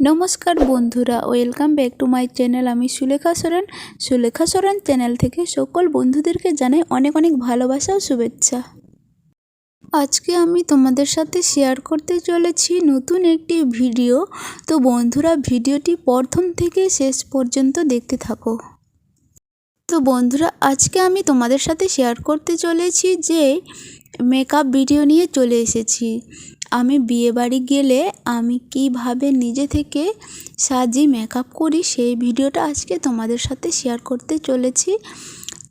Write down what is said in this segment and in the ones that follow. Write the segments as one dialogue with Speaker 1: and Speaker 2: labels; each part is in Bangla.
Speaker 1: নমস্কার বন্ধুরা, welcome back to my channel. আমি সুলেখা সোরেন। সুলেখা সোরেন চ্যানেল থেকে সকল বন্ধুদেরকে জানাই অনেক অনেক ভালোবাসা ও শুভেচ্ছা। আজকে আমি তোমাদের সাথে শেয়ার করতে চলেছি নতুন একটি ভিডিও তো বন্ধুরা ভিডিওটি প্রথম থেকে শেষ পর্যন্ত দেখতে থাকো। তো বন্ধুরা, আজকে আমি তোমাদের সাথে শেয়ার করতে চলেছি যে মেকআপ ভিডিও নিয়ে চলে এসেছি। আমি বিয়েবাড়ি গেলে আমি কীভাবে নিজে থেকে সাজি মেকআপ করি সেই ভিডিওটা আজকে তোমাদের সাথে শেয়ার করতে চলেছি।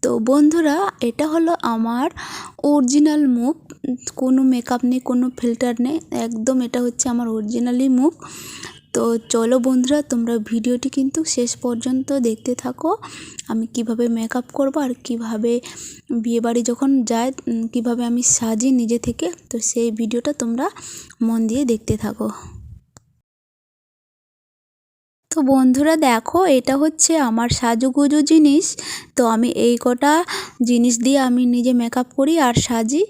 Speaker 1: তো বন্ধুরা, এটা হলো আমার অরিজিনাল মুখ। কোনো মেকআপ নেই, কোনো ফিল্টার নেই। একদম এটা হচ্ছে আমার অরিজিনালি মুখ। তো চলো বন্ধুরা, তোমরা ভিডিওটি কিন্তু শেষ পর্যন্ত দেখতে থাকো। আমি কীভাবে মেকআপ করব আর কীভাবে বিয়েবাড়ি যখন যায় কীভাবে আমি সাজি নিজে থেকে, তো সেই ভিডিওটা তোমরা মন দিয়ে দেখতে থাকো। তো বন্ধুরা দেখো, এটা হচ্ছে আমার সাজুগুজু জিনিস। তো আমি এই কটা জিনিস দিয়ে আমি নিজে মেকআপ করি আর সাজি।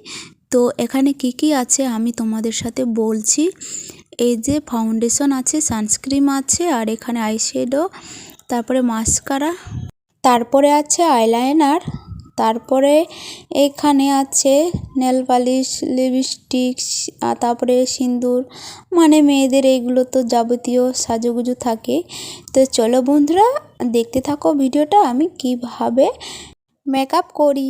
Speaker 1: তো এখানে কি কি আছে আমি তোমাদের সাথে বলছি। এই যে ফাউন্ডেশন আছে সানস্ক্রিম আছে, আর এখানে আইশ্যাডো তারপরে মাস্কারা তারপরে আছে আইলাইনার তারপরে এখানে আছে নেল পালিশ লিপস্টিক তারপরে সিঁদুর মানে মেয়েদের এইগুলো তো যাবতীয় সাজুগুজু থাকে। তো চলো বন্ধুরা, দেখতে থাকো ভিডিওটা, আমি কীভাবে মেকআপ করি।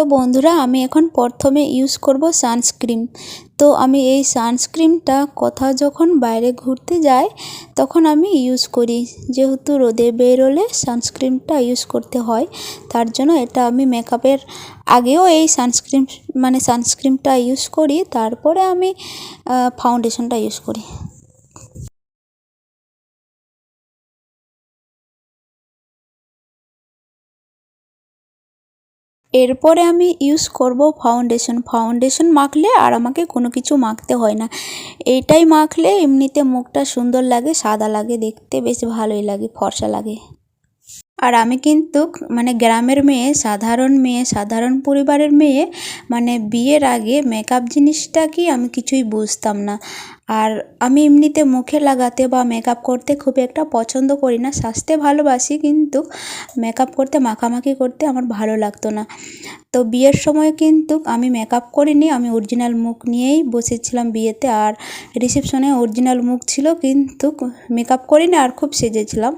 Speaker 1: তো বন্ধুরা, আমি এখন প্রথমে ইউজ করব সানস্ক্রিন তো আমি এই সানস্ক্রিনটা কোথাও যখন বাইরে ঘুরতে যাই, তখন আমি ইউজ করি। যেহেতু রোদে বেরোলে সানস্ক্রিনটা ইউজ করতে হয়, তার জন্য এটা আমি মেকআপের আগেও এই সানস্ক্রিন মানে সানস্ক্রিনটা ইউজ করি। তারপরে আমি ফাউন্ডেশনটা ইউজ করি। এরপরে আমি ইউজ করব ফাউন্ডেশন ফাউন্ডেশন মাখলে আর আমাকে কোনো কিছু মাখতে হয় না। এইটাই মাখলে এমনিতে মুখটা সুন্দর লাগে, সাদা লাগে, দেখতে বেশ ভালোই লাগে, ফর্সা লাগে। আর আমি কিন্তু মানে গ্রামের মেয়ে, সাধারণ মেয়ে, সাধারণ পরিবারের মেয়ে মানে বিয়ের আগে মেকআপ জিনিসটা কি আমি কিছুই বুঝতাম না। আর আমি এমনিতে মুখে লাগাতে বা মেকআপ করতে খুব একটা পছন্দ করি না। সাজতে ভালোবাসি কিন্তু মেকআপ করতে, মাখামাখি করতে আমার ভালো লাগতো না। তো বিয়ের সময় কিন্তু আমি মেকআপ করিনি, আমি অরিজিনাল মুখ নিয়েই বসেছিলাম বিয়েতে আর রিসেপশনে অরিজিনাল মুখ ছিল কিন্তু মেকআপ করিনি আর খুব সেজেছিলাম।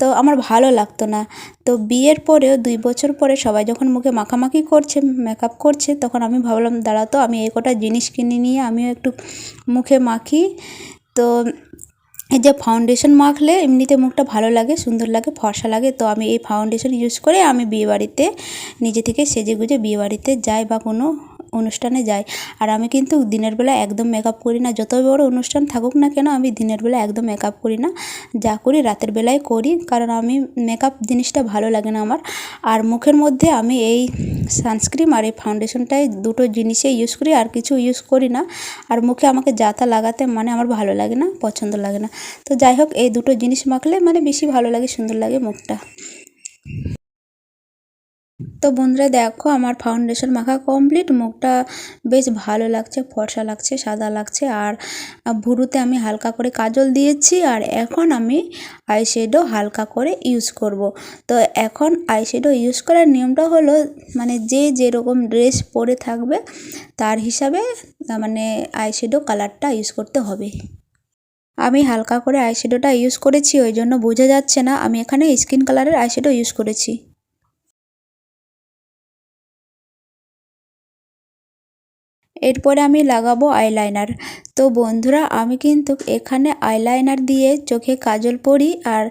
Speaker 1: তো আমার ভালো লাগতো না। তো বিয়ের পরেও দুই বছর পরে সবাই যখন মুখে মাখামাখি করছে মেকআপ করছে, তখন আমি ভাবলাম দাঁড়াতো আমি এই কটা জিনিস কিনে নিয়ে আমিও একটু মুখে মাখি তো এই যে ফাউন্ডেশন মাখলে এমনিতে মুখটা ভালো লাগে, সুন্দর লাগে, ফর্সা লাগে। তো আমি এই ফাউন্ডেশন ইউজ করে আমি বিয়েবাড়িতে নিজে থেকে সেজে গুজে বিয়েবাড়িতে যাই বা কোনো অনুষ্ঠানে যাই। আর আমি কিন্তু দিনের বেলা একদম মেকআপ করি না। যত বড় অনুষ্ঠান থাকুক না কেন, আমি দিনের বেলা একদম মেকআপ করি না। যা করি রাতের বেলায় করি, কারণ আমি মেকআপ জিনিসটা ভালো লাগে না আমার। আর মুখের মধ্যে আমি এই সানস্ক্রিন আর এই ফাউন্ডেশনটাই দুটো জিনিসে ইউজ করি, আর কিছু ইউজ করি না। আর মুখে আমাকে যাতা লাগাতে মানে আমার ভালো লাগে না, পছন্দ লাগে না। তো যাই হোক, এই দুটো জিনিস মাখলে মানে বেশি ভালো লাগে, সুন্দর লাগে মুখটা। তো বন্ধুরা দেখো, আমার ফাউন্ডেশন মাখা কমপ্লিট মুখটা বেশ ভালো লাগছে, ফর্সা লাগছে, সাদা লাগছে। আর ভুরুতে আমি হালকা করে কাজল দিয়েছি আর এখন আমি আইশ্যাডো হালকা করে ইউজ করব। তো এখন আইশ্যাডো ইউজ করার নিয়মটা হলো মানে যে যেরকম ড্রেস পরে থাকবে, তার হিসাবে মানে আইশ্যাডো কালারটা ইউজ করতে হবে। আমি হালকা করে আইশ্যাডোটা ইউজ করেছি, ওই জন্য বোঝা যাচ্ছে না। আমি এখানে স্কিন কালারের আইশ্যাডো ইউজ করেছি। এরপরে আমি লাগাবো আইলাইনার তো বন্ধুরা, আমি কিন্তু এখানে আইলাইনার দিয়ে চোখে কাজল পরি আর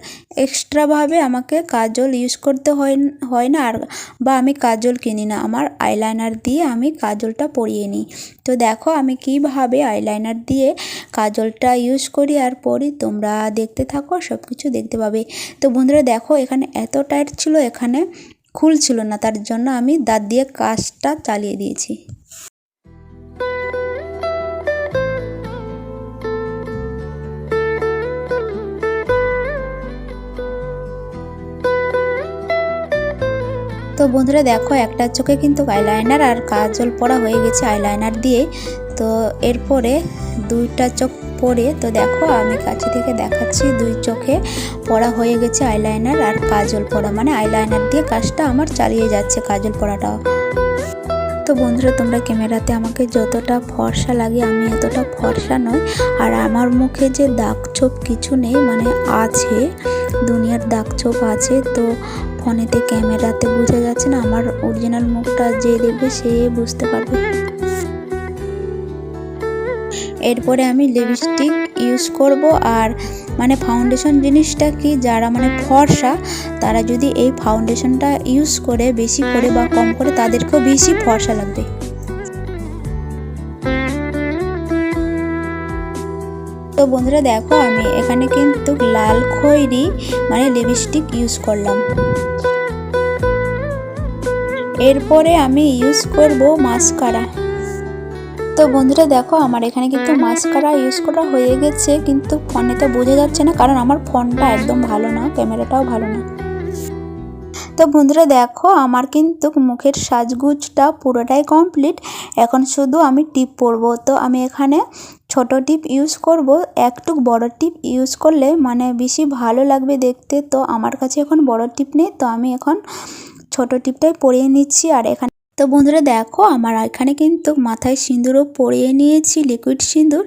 Speaker 1: এক্সট্রাভাবে আমাকে কাজল ইউজ করতে হয় হয় না আর বা আমি কাজল কিনি না। আমার আইলাইনার দিয়ে আমি কাজলটা পরিয়ে নিই। তো দেখো, আমি কীভাবে আইলাইনার দিয়ে কাজলটা ইউজ করি আর পরি, তোমরা দেখতে থাকো সব কিছু দেখতে পাবে। তো বন্ধুরা, দেখো, এখানে এত টাইট ছিল, এখানে খুলছিল না, তার জন্য আমি দাঁত দিয়ে কাজটা চালিয়ে দিয়েছি। তো বন্ধুরা দেখো, একটা চোখে কিন্তু আইলাইনার আর কাজল পরা হয়ে গেছে আইলাইনার দিয়ে। তো এরপরে দুইটা চোখ পরে, তো দেখো, আমি কাছে থেকে দেখাচ্ছি, দুই চোখে পড়া হয়ে গেছে আইলাইনার আর কাজল পরা। মানে আইলাইনার দিয়ে কাজটা আমার চালিয়ে যাচ্ছে, কাজল পরাটাও। তো বন্ধুরা, তোমরা ক্যামেরাতে আমাকে যতটা ফর্সা লাগে, আমি এতটা ফর্সা নয় আর আমার মুখে যে দাগ ছোপ কিছু নেই মানে আছে, দুনিয়ার দাগ ছোপ আছে, তো ফোনেতে ক্যামেরাতে বোঝা যাচ্ছে না, আমার অরিজিনাল মুখটা যে দেখবে সে বুঝতে পারবে। এরপরে আমি লিপস্টিক ইউজ করব আর মানে ফাউন্ডেশন জিনিসটা কি, যারা মানে ফর্সা, তারা যদি এই ফাউন্ডেশনটা ইউজ করে, বেশি করে বা কম করে, তাদেরকেও বেশি ফর্সা লাগবে। তো বন্ধুরা দেখো, আমি এখানে কিন্তু লাল খৈরি মানে লিপস্টিক ইউজ করলাম। এরপরে আমি ইউজ করব মাস্কারা। তো বন্ধুরা দেখো, আমার এখানে কিন্তু মাস্কারা ইউজ করা হয়ে গেছে, কিন্তু ফোনে তো বোঝা যাচ্ছে না, কারণ আমার ফোনটা একদম ভালো না, ক্যামেরাটাও ভালো না। তো বন্ধুরা দেখো, আমার কিন্তু মুখের সাজগুজটা পুরোটাই কমপ্লিট এখন শুধু আমি টিপ পরবো। তো আমি এখানে ছোট টিপ ইউজ করব একটু বড় টিপ ইউজ করলে মানে বেশি ভালো লাগবে দেখতে। তো আমার কাছে এখন বড় টিপ নেই, তো আমি এখন ছোট টিপটাই পরিয়ে নিচ্ছি। আর এখানে তো বন্ধুরা দেখো, আমার এখানে কিন্তু মাথায় সিঁদুরও পরিয়ে নিয়েছি লিকুইড সিঁদুর।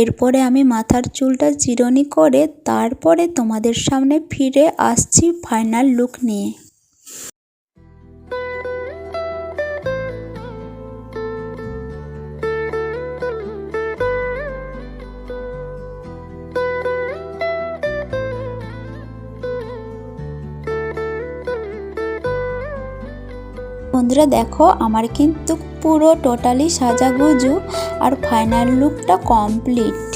Speaker 1: এরপরে আমি মাথার চুলটা চিরনি করে তারপরে তোমাদের সামনে ফিরে আসছি ফাইনাল লুক নিয়ে। বন্ধুরা, দেখো আমার কিন্তু পুরো টোটালি সাজাগুজু আর ফাইনাল লুকটা কমপ্লিট।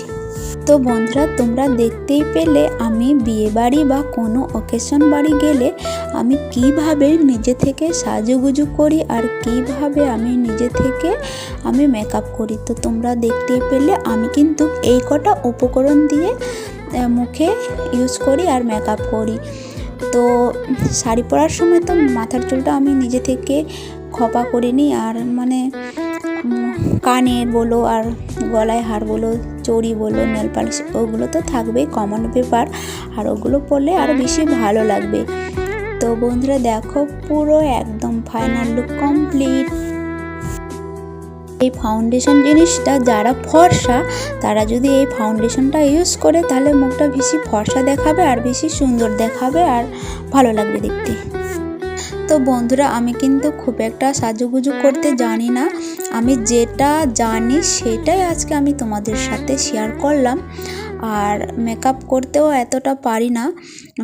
Speaker 1: তো বন্ধুরা, তোমরা দেখতেই পেলে আমি বিয়ে বাড়ি বা কোনো অকেশন বাড়ি গেলে আমি কীভাবে নিজে থেকে সাজুগুজু করি আর কীভাবে আমি নিজে থেকে আমি মেকআপ করি। তো তোমরা দেখতেই পেলে আমি কিন্তু এই কটা উপকরণ দিয়ে মুখে ইউজ করি আর মেকআপ করি। তো শাড়ি পরার সময় তো মাথার চুলটা আমি নিজে থেকে খপা করিনি আর মানে কানের বলো আর গলায় হার বলো, চড়ি বলো, নেল পালিশ ওগুলো তো থাকবেই কমন পেপার আর ওগুলো পরলে আরও বেশি ভালো লাগবে। তো বন্ধুরা দেখো পুরো একদম ফাইনাল লুক কমপ্লিট এই ফাউন্ডেশন জিনিসটা যারা ফর্সা, তারা যদি এই ফাউন্ডেশনটা ইউজ করে, তাহলে মুখটা বেশি ফর্সা দেখাবে আর বেশি সুন্দর দেখাবে আর ভালো লাগবে দেখতে। তো বন্ধুরা, আমি কিন্তু খুব একটা সাজুগুজু করতে জানি না। আমি যেটা জানি সেটাই আজকে আমি তোমাদের সাথে শেয়ার করলাম। আর মেকআপ করতেও এতটা পারি না।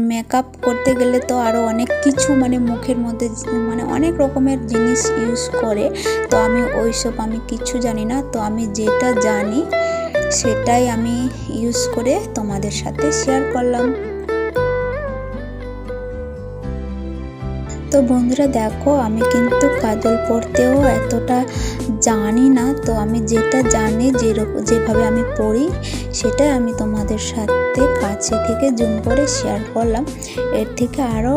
Speaker 1: মেকআপ করতে গেলে তো আরও অনেক কিছু মানে মুখের মধ্যে মানে অনেক রকমের জিনিস ইউজ করে। তো আমি ওইসব আমি কিছু জানি না। তো আমি যেটা জানি সেটাই আমি ইউজ করে তোমাদের সাথে শেয়ার করলাম। তো বন্ধুরা দেখো, আমি কিন্তু কাজল পড়তেও এতটা জানি না। তো আমি যেটা জানি যেরকম যেভাবে আমি পড়ি সেটা আমি তোমাদের সাথে কাছে থেকে জুম করে শেয়ার করলাম। এর থেকে আরও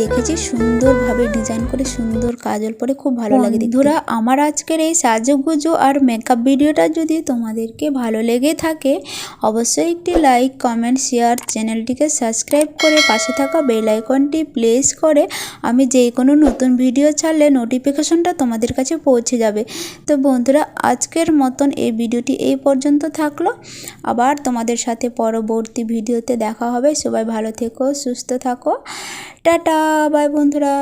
Speaker 1: দেখেছি সুন্দরভাবে ডিজাইন করে সুন্দর কাজল পরে খুব ভালো লাগে বন্ধুরা, আমার আজকের এই সাজুগুজু আর মেকআপ ভিডিওটা যদি তোমাদেরকে ভালো লেগে থাকে, অবশ্যই একটি লাইক কমেন্ট শেয়ার চ্যানেলটিকে সাবস্ক্রাইব করে পাশে থাকা বেল আইকনটি প্লেস করে আমি যে কোনো নতুন ভিডিও ছাড়লে নোটিফিকেশনটা তোমাদের কাছে পৌঁছে যাবে। তো বন্ধুরা, আজকের মতন এই ভিডিওটি এই পর্যন্ত থাকল। আবার তোমাদের সাথে পরবর্তী ভিডিওতে দেখা হবে। সবাই ভালো থেকো, সুস্থ থাকো। টাটা বাই বন্ধুরা।